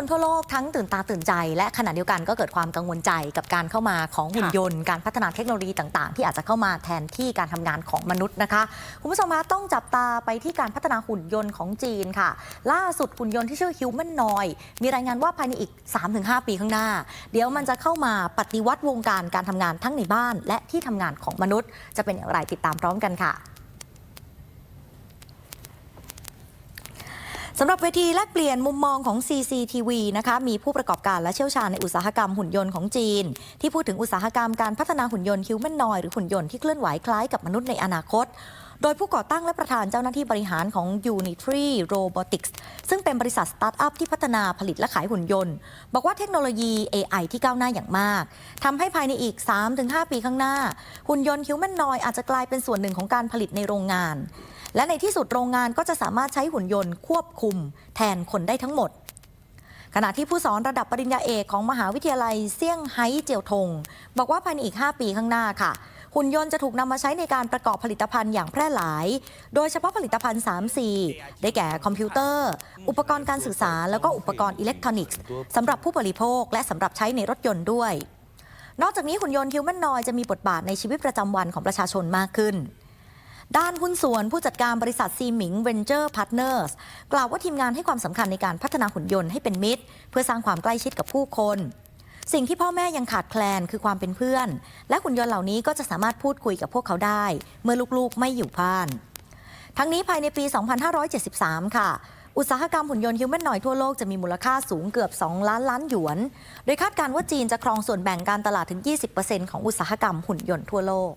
คนทั่วโลกทั้งตื่นตาตื่นใจ และขณะเดียวกันก็เกิดความกังวลใจกับการเข้ามาของหุ่นยนต์ การพัฒนาเทคโนโลยีต่างๆ ที่อาจจะเข้ามาแทนที่การทำงานของมนุษย์นะคะคุณผู้ชมคะต้องจับตาไปที่การพัฒนาหุ่นยนต์ของจีนค่ะ ล่าสุดหุ่นยนต์ที่ชื่อฮิวแมนนอยมีรายงานว่าภายในอีก 3-5 ปีข้างหน้า เดี๋ยวมันจะเข้ามาปฏิวัติวงการการทำงานทั้งในบ้าน และที่ทำงานของมนุษย์ จะเป็นอย่างไรติดตามพร้อมกันค่ะ สำหรับเวทีแลกเปลี่ยนมุมมองของ CCTV นะคะมีผู้ประกอบการและเชี่ยวชาญในอุตสาหกรรมหุ่นยนต์ของจีน ที่พูดถึงอุตสาหกรรมการพัฒนาหุ่นยนต์ฮิวแมนนอยหรือหุ่นยนต์ที่เคลื่อนไหวคล้ายกับมนุษย์ในอนาคต โดยผู้ก่อตั้งและประธานเจ้าหน้าที่บริหารของ Unitry Robotics ซึ่งเป็นบริษัทสตาร์ทอัพที่พัฒนาผลิตและขายหุ่นยนต์ บอกว่าเทคโนโลยี AI ที่ก้าวหน้าอย่างมากทำให้ภายในอีก 3-5 ปีข้างหน้า หุ่นยนต์ฮิวแมนนอยอาจจะกลายเป็นส่วนหนึ่งของการผลิตในโรงงาน และในที่สุดโรงงานก็จะสามารถใช้หุ่นยนต์ควบคุมแทนคนได้ทั้งหมด ขณะที่ผู้สอนระดับปริญญาเอกของมหาวิทยาลัยเซี่ยงไฮ้เจียวทง บอกว่าภายในอีก 5 ปีข้างหน้าค่ะ หุ่นยนต์จะถูกนำมาใช้ในการประกอบผลิตภัณฑ์อย่างแพร่หลาย โดยเฉพาะผลิตภัณฑ์ 3C ได้แก่คอมพิวเตอร์ อุปกรณ์การสื่อสาร แล้วก็อุปกรณ์อิเล็กทรอนิกส์สำหรับผู้บริโภค และสำหรับใช้ในรถยนต์ด้วย นอกจากนี้หุ่นยนต์ฮิวแมนนอยจะมีบทบาทในชีวิตประจำวันของประชาชนมากขึ้น ด้านหุ้นส่วนผู้จัดการบริษัทซีหมิงเวนเจอร์พาร์ทเนอร์สกล่าวว่าทีมงานให้ความสำคัญในการพัฒนาหุ่นยนต์ให้เป็นมิตร เพื่อสร้างความใกล้ชิดกับผู้คน สิ่งที่พ่อแม่ยังขาดแคลนคือความเป็นเพื่อน และหุ่นยนต์เหล่านี้ก็จะสามารถพูดคุยกับพวกเขาได้ เมื่อลูกๆไม่อยู่บ้าน ทั้งนี้ภายในปี 2573 ค่ะอุตสาหกรรมหุ่นยนต์ฮิวแมนนอยทั่วโลกจะมีมูลค่าสูงเกือบ 2 ล้านล้านหยวน โดยคาดการณ์ว่าจีนจะครองส่วนแบ่งการตลาดถึง 20%ของอุตสาหกรรมหุ่นยนต์ทั่วโลก